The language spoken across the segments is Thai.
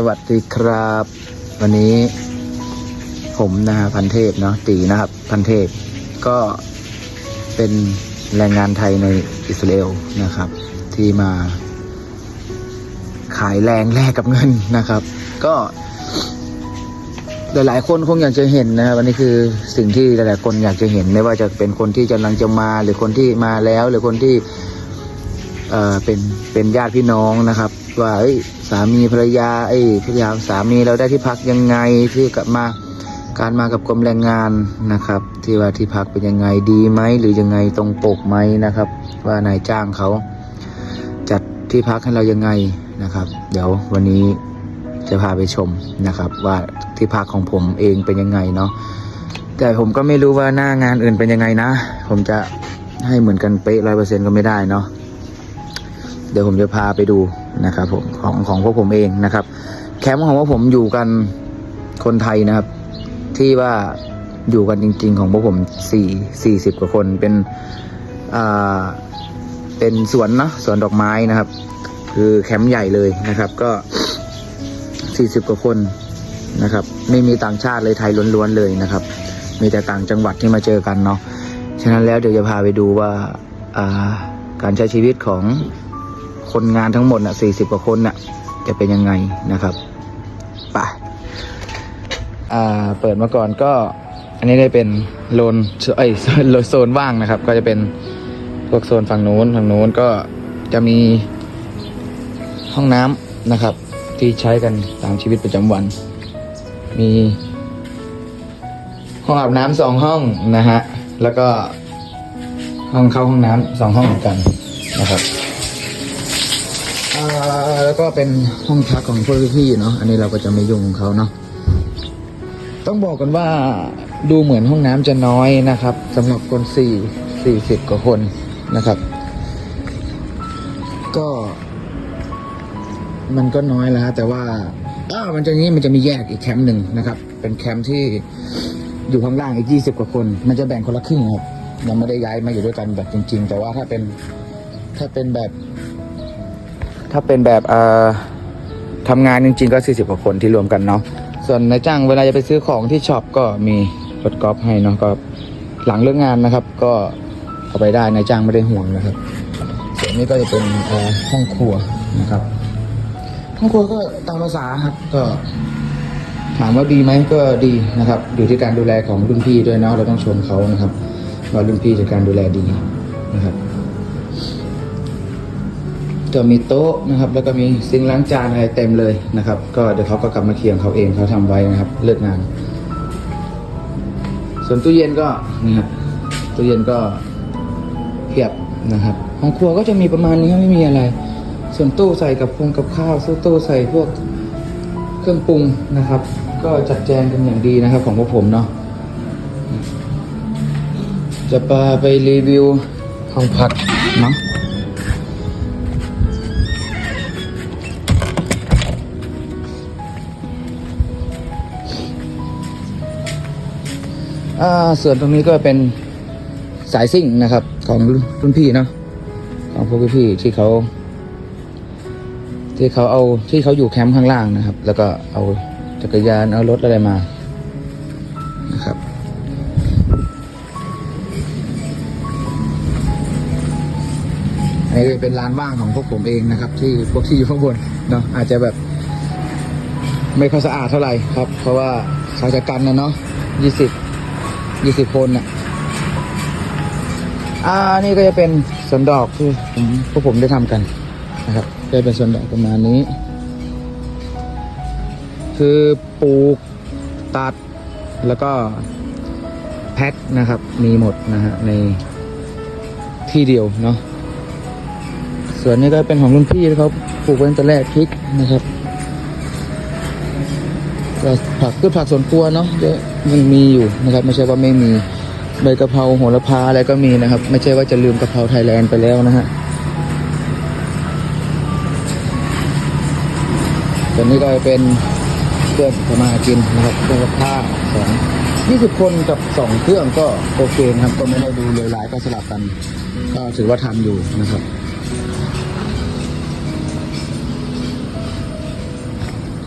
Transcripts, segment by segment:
สวัสดีครับ วันนี้ผมนะฮะพันเทพเนาะตีนะครับ พันเทพก็เป็นแรงงานไทยในอิสราเอลนะครับ ที่มา ขายแรงแลกกับเงินนะครับ ก็ หลายๆ คนคงอยากจะเห็นนะครับวันนี้คือสิ่งที่หลายๆคนอยากจะเห็น ไม่ว่าจะเป็นคนที่กำลังจะมาหรือคนที่มาแล้ว หรือคนที่ เอ่อเป็นเป็นญาติพี่น้องนะครับ ว่าสามีภรรยาเอ้ยภรรยาสามีเราได้ที่พักยังไงที่กลับมาการมากับกรมแรงงานนะครับ ที่ว่าที่พักเป็นยังไงดีไหมหรือยังไงตรงปกไหมนะครับ ว่านายจ้างเขาจัดที่พักให้เรายังไงนะครับ เดี๋ยววันนี้จะพาไปชมนะครับ ว่าที่พักของผมเองเป็นยังไงเนาะแต่ผมก็ไม่รู้ว่าหน้างานอื่นเป็นยังไงนะ ผมจะให้เหมือนกันเป๊ะร้อยเปอร์เซ็นต์ก็ไม่ได้เนาะเดี๋ยวผมจะพาไปดู นะครับผมของของพวกผมเองนะครับ แคมป์ของพวกผมอยู่กันคนไทยนะครับ ที่ว่าอยู่กันจริง ๆ ของพวกผมสี่สี่สิบกว่าคนเป็นอ่าเป็นสวนเนอะสวนดอกไม้นะครับ คือแคมป์ใหญ่เลยนะครับ ก็สี่สิบกว่าคนนะครับ ไม่มีต่างชาติเลยไทยล้วนๆเลยนะครับ มีแต่ต่างจังหวัดที่มาเจอกันเนาะฉะนั้นแล้วเดี๋ยวจะพาไปดูว่าอ่าการใช้ชีวิตของ คนงานทั้งหมดน่ะสี่สิบกว่าคนน่ะ จะเป็นยังไงนะครับไปอ่าเปิดมาก่อนก็อันนี้ได้เป็นโลนเอ้ยโซนว่างนะครับ ก็จะเป็นพวกโซนฝั่งนู้นฝั่งนู้นก็จะมีห้องน้ำนะครับ ที่ใช้กันตามชีวิตประจำวัน มีห้องอาบน้ำสองห้องนะฮะ แล้วก็ห้องเข้าห้องน้ำสองห้องเหมือนกันนะครับ แล้วก็เป็นห้องพักของพวกพี่เนาะอันนี้เราก็จะไม่ยุ่งของเขาเนาะต้องบอกกันว่าดูเหมือนห้องน้ำจะน้อยนะครับสำหรับคนสี่สี่สิบกว่าคนนะครับ ก็ มันก็น้อยแล้วฮะแต่ว่าอ้าวมันจะนี้มันจะมีแยกอีกแคมป์หนึ่งนะครับ เป็นแคมป์ที่อยู่ข้างล่างอีกยี่สิบกว่าคน มันจะแบ่งคนละครึ่งครับยังไม่ได้ย้ายมาอยู่ด้วยกันแบบจริง ๆ แต่ว่าถ้าเป็นถ้าเป็นแบบ ถ้าเป็นแบบเอ่อทำงานจริง ๆ ก็ 40กว่าคนที่รวมกันเนาะส่วนนายจ้างเวลาจะไปซื้อของที่ช็อปก็มีรถกอล์ฟให้เนาะก็หลังเลิกงานนะครับ ก็เอาไปได้นายจ้างไม่ได้ห่วงนะครับส่วนนี้ก็จะเป็นห้องครัวนะครับห้องครัวก็ตามภาษาครับก็ถามว่าดีไหมก็ดีนะครับ อยู่ที่การดูแลของรุ่นพี่ด้วยเนาะเราต้องชมเขานะครับว่ารุ่นพี่จัดการดูแลดีนะครับ ก็มีโต๊ะนะครับ แล้วก็มีซิงล้างจานอะไรเต็มเลยนะครับ ก็เดี๋ยวเขาก็กลับมาเคียงเขาเองเขาทำไว้นะครับ เลิกงาน ส่วนตู้เย็นก็นี่ครับตู้เย็นก็เพียบนะครับ ห้องครัวก็จะมีประมาณนี้ไม่มีอะไร ส่วนตู้ใส่กับพงกับข้าวตู้ใส่พวกเครื่องปรุงนะครับ ก็จัดแจงกันอย่างดีนะครับ ของพวกผมเนาะจะพาไปรีวิวห้องพักเน ส่วนตรงนี้ก็เป็นสายซิ่งนะครับ ของรุ่นพี่เนาะของพวกพี่ที่เขา ที่เขาเอาที่เขาอยู่แคมป์ข้างล่างนะครับ แล้วก็เอาจักรยานเอารถอะไรมานะครับอันนี้เป็นลานว่างของพวกผมเองนะครับ ที่พวกที่อยู่ข้างบนเนาะอาจจะแบบ ไม่ค่อยสะอาดเท่าไหร่ครับ เพราะว่าเขาจะกันนะเนาะยี่สิบ ยี่สิบคนน่ะอ่านี่ก็จะเป็นสวนดอกที่ผมพวกผมได้ทำกันนะครับจะเป็นสวนดอกประมาณนี้ คือปลูกตัดแล้วก็แพ็คนะครับ มีหมดนะฮะในที่เดียวเนาะส่วนนี้ก็เป็นของรุ่นพี่ที่เขาปลูกไว้ตั้งแต่แรกพริกนะครับ ผักพืชผักสวนครัวเนาะเยอะมันมีอยู่นะครับ ไม่ใช่ว่าไม่มีใบกะเพราโหระพาอะไรก็มีนะครับ ไม่ใช่ว่าจะลืมกะเพราไทยแลนด์ไปแล้วนะฮะส่วนนี้ก็เป็นเครื่องทำมากินนะครับเครื่องกับข้าสองยี่สิบคนกับสองเครื่องก็โอเคนะครับ ก็ไม่ได้ดูเลวร้ายก็สลับกัน ก็ถือว่าทำอยู่นะครับ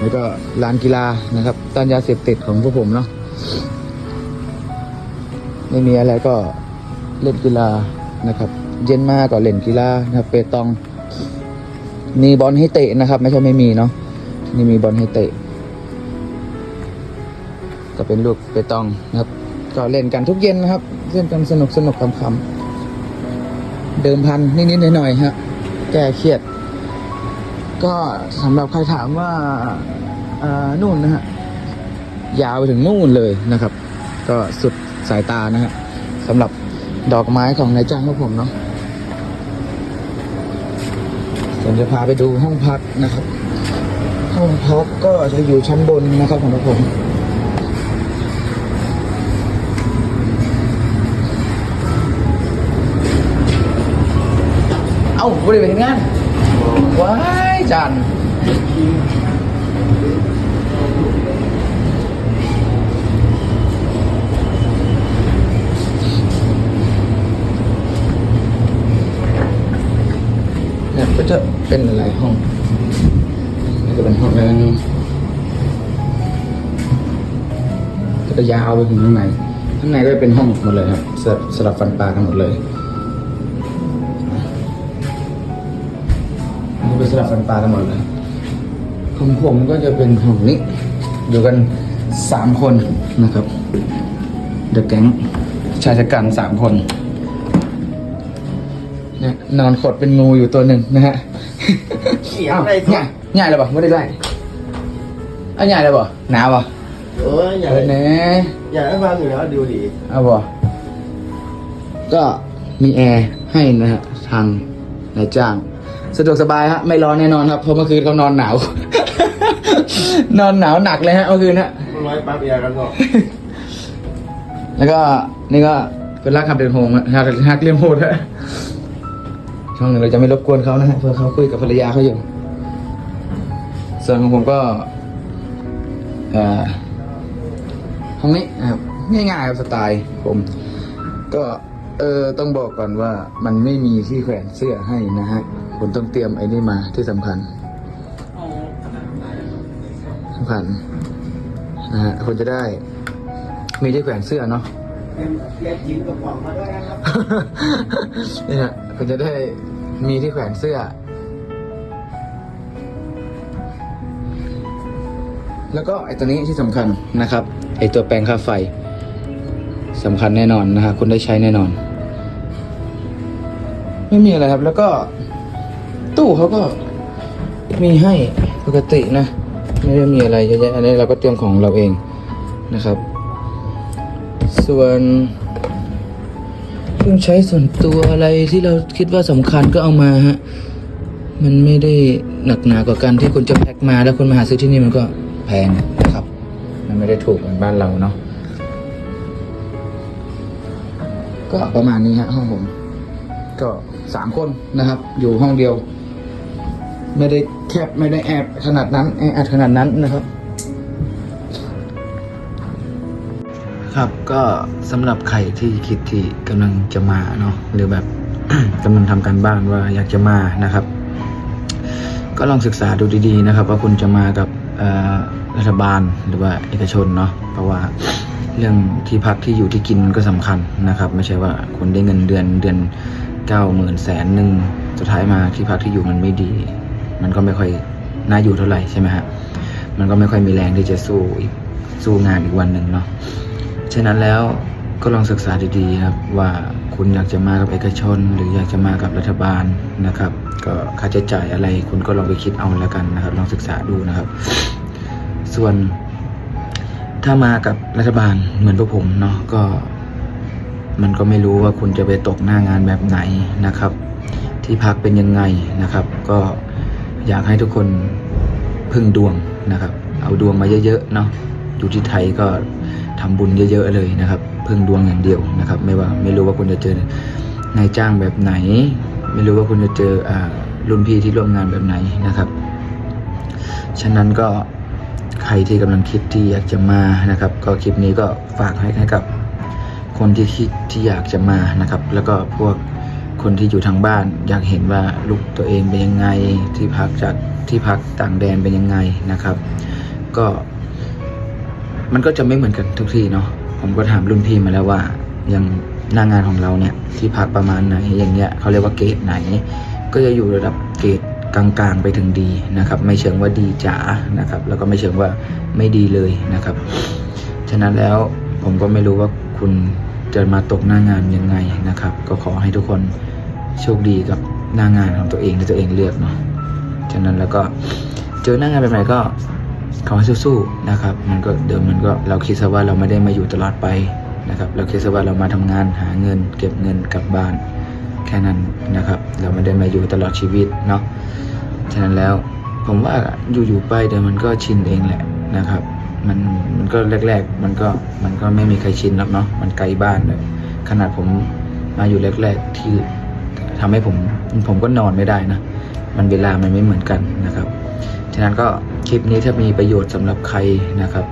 แล้วก็ลานกีฬานะครับต้านยาเสพติดของพวกผมเนาะไม่มีอะไรก็เล่นกีฬานะครับ เย็นมากก็เล่นกีฬานะครับเปตอง มีบอลให้เตะนะครับ ไม่ใช่ไม่มีเนาะนี่มีบอลให้เตะ ก็เป็นลูกเปตองนะครับ ก็เล่นกันทุกเย็นนะครับเล่นกันสนุกสนุกคำคำเดิมพันนิดๆหน่อยๆฮะแก้เครียด ก็สำหรับใครถามว่าอ่านู่นนะฮะยาวไปถึงนู่นเลยนะครับ ก็สุดสายตานะฮะสำหรับดอกไม้ของนายจ้างของผมเนาะผมจะพาไปดูห้องพักนะครับ ห้องพักก็จะอยู่ชั้นบนนะครับของผมเอ้าบริเวณงานว้า จันเนี่ยก็จะเป็นหลายห้องนี่ก็เป็นห้องแล้วนี่ก็จะยาวไปถึงข้างในข้างในก็จะเป็นห้องหมดเลยครับสลับสลับฟันปลากันหมดเลย นี่เป็นสลับฟันปลากันหมดเลยของผมก็จะเป็นห้องนี้อยู่กันสามคนนะครับเดอะแก๊งชายชะกันสามคนเนี่ยนอนขดเป็นงูอยู่ตัวหนึ่งนะฮะเขียนอ้าวอะไรใหญ่ใหญ่เลยป่ะไม่ได้ไล่เอาใหญ่เลยป่ะหนาวป่ะเอออย่าเออเน่อย่าให้ฟังอยู่แล้วดูดีเอาป่ะก็มีแอร์ให้นะฮะทางนายจ้าง สะดวกสบายฮะไม่ร้อนแน่นอนครับ เพราะเมื่อคืนเขานอนหนาว นอนหนาวหนักเลยฮะเมื่อคืนฮะมันร้อยปั๊บเอียกันก็แล้วก็นี่ก็เป็นรักขับเดินโฮมฮะฮักฮักเลี่ยมโหดฮะช่องหนึ่งเราจะไม่รบกวนเขานะฮะเพื่อเขาคุยกับภรรยาเขาอยู่ ส่วนของผมก็เอ่อห้องนี้นะครับง่ายๆครับสไตล์ผม ก็เออต้องบอกก่อนว่ามันไม่มีที่แขวนเสื้อให้นะฮะ คุณต้องเตรียมไอ้นี่มาที่สำคัญสำคัญนะฮะคุณจะได้ มีที่แขวนเสื้อเนาะเรียกจิ้มกระป๋องมาด้วยนะครับนี่ฮะคุณจะได้มีที่แขวนเสื้อ แล้วก็ไอ้ตัวนี้ที่สำคัญนะครับ ไอ้ตัวแปรงค่าไฟสำคัญแน่นอนนะฮะคุณได้ใช้แน่นอน ไม่มีอะไรครับ แล้วก็ ตู้เขาก็มีให้ปกตินะ ไม่ได้มีอะไรเยอะแยะอันนี้เราก็เตรียมของเราเองนะครับ ส่วนเครื่องใช้ส่วนตัวอะไรที่เราคิดว่าสำคัญก็เอามาฮะมันไม่ได้หนักหนากว่าการที่คุณจะแพ็คมาแล้วคุณมาหาซื้อที่นี่มันก็แพงนะครับ มันไม่ได้ถูกเหมือนบ้านเราเนาะก็ประมาณนี้ฮะห้องผม ก็สามคนนะครับ อยู่ห้องเดียว ไม่ได้แคบไม่ได้แอบขนาดนั้นแออัดขนาดนั้นนะครับ ครับก็สำหรับใครที่คิดที่กำลังจะมาเนาะหรือแบบกำลังทำการบ้านว่าอยากจะมานะครับ ก็ลองศึกษาดูดีๆนะครับ ว่าคุณจะมากับรัฐบาลหรือว่าเอกชนเนาะเพราะว่าเรื่องที่พักที่อยู่ที่กินมันก็สำคัญนะครับ ไม่ใช่ว่าคุณได้เงินเดือนเดือนเก้าหมื่นแสนหนึ่งสุดท้ายมาที่พักที่อยู่มันไม่ดี มันก็ไม่ค่อยน่าอยู่เท่าไหร่ใช่ไหมฮะมันก็ไม่ค่อยมีแรงที่จะสู้อีกสู้งานอีกวันหนึ่งเนาะฉะนั้นแล้วก็ลองศึกษาดีๆครับว่าคุณอยากจะมากับเอกชน หรืออยากจะมากับรัฐบาลนะครับ ก็ค่าใช้จ่ายอะไรคุณก็ลองไปคิดเอาแล้วกันนะครับ ลองศึกษาดูนะครับ ส่วน ถ้ามากับรัฐบาลเหมือนพวกผมเนาะก็ มันก็ไม่รู้ว่าคุณจะไปตกหน้างานแบบไหนนะครับ ที่พักเป็นยังไงนะครับ ก็ อยากให้ทุกคนพึ่งดวงนะครับ เอาดวงมาเยอะๆเนาะอยู่ที่ไทยก็ทำบุญเยอะ ๆ เลยนะครับ พึ่งดวงอย่างเดียวนะครับ ไม่ว่าไม่รู้ว่าคุณจะเจอนายจ้างแบบไหน ไม่รู้ว่าคุณจะเจออรุ่นพี่ที่ร่วมงานแบบไหนนะครับ ฉะนั้นก็ใครที่กำลังคิดที่อยากจะมานะครับ ก็คลิปนี้ก็ฝากให้กับคนที่คิดที่อยากจะมานะครับ แล้วก็พวก คนที่อยู่ทางบ้าน อยากเห็นว่าลูกตัวเองเป็นยังไงที่พักจากที่พักต่างแดนเป็นยังไงนะครับ ก็ มันก็จะไม่เหมือนกันทุกที่เนาะผมก็ถามรุ่นพี่มาแล้วว่าอย่างหน้างานของเราเนี่ย ที่พักประมาณไหนอย่างเงี้ยเขาเรียกว่าเกรดไหน ก็จะอยู่ระดับเกรดกลางๆไปถึงดีนะครับ ไม่เชิงว่าดีจ๋านะครับ แล้วก็ไม่เชิงว่าไม่ดีเลยนะครับ ฉะนั้นแล้วผมก็ไม่รู้ว่าคุณจะมาตกหน้างานยังไงนะครับ ก็ขอให้ทุกคน โชคดีกับหน้างานของตัวเองที่ตัวเองเลือกเนาะฉะนั้นแล้วก็เจอหน้างานแบบไหนก็ขอให้สู้ๆนะครับ มันก็เดิมมันก็เราคิดซะว่าเราไม่ได้มาอยู่ตลอดไปนะครับ เราคิดซะว่าเรามาทำงานหาเงิน เก็บเงินกลับบ้านแค่นั้นนะครับ เราไม่ได้มาอยู่ตลอดชีวิตเนาะฉะนั้นแล้วผมว่าอยู่ๆไปเดี๋ยวมันก็ชินเองแหละนะครับ มันมันก็แรก ๆ มันก็มันก็ไม่มีใครชินหรอกเนาะมันไกลบ้านเลยขนาดผมมาอยู่แรก ๆ ที่ ทำให้ผมผมก็นอนไม่ได้นะ มันเวลามันไม่เหมือนกันนะครับ ฉะนั้นก็คลิปนี้ถ้ามีประโยชน์สำหรับใครนะครับ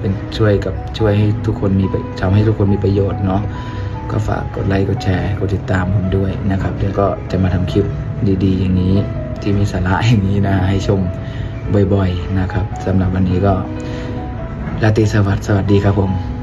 เป็นช่วยกับช่วยให้ทุกคนมีทำให้ทุกคนมีประโยชน์เนาะก็ฝากกดไลค์กดแชร์กดติดตามผมด้วยนะครับเดี๋ยวก็จะมาทำคลิปดีๆ อย่างนี้ที่มีสาระอย่างนี้นะให้ชมบ่อยๆนะครับสำหรับวันนี้ก็ราตรีสวัสดิ์สวัสดีครับผม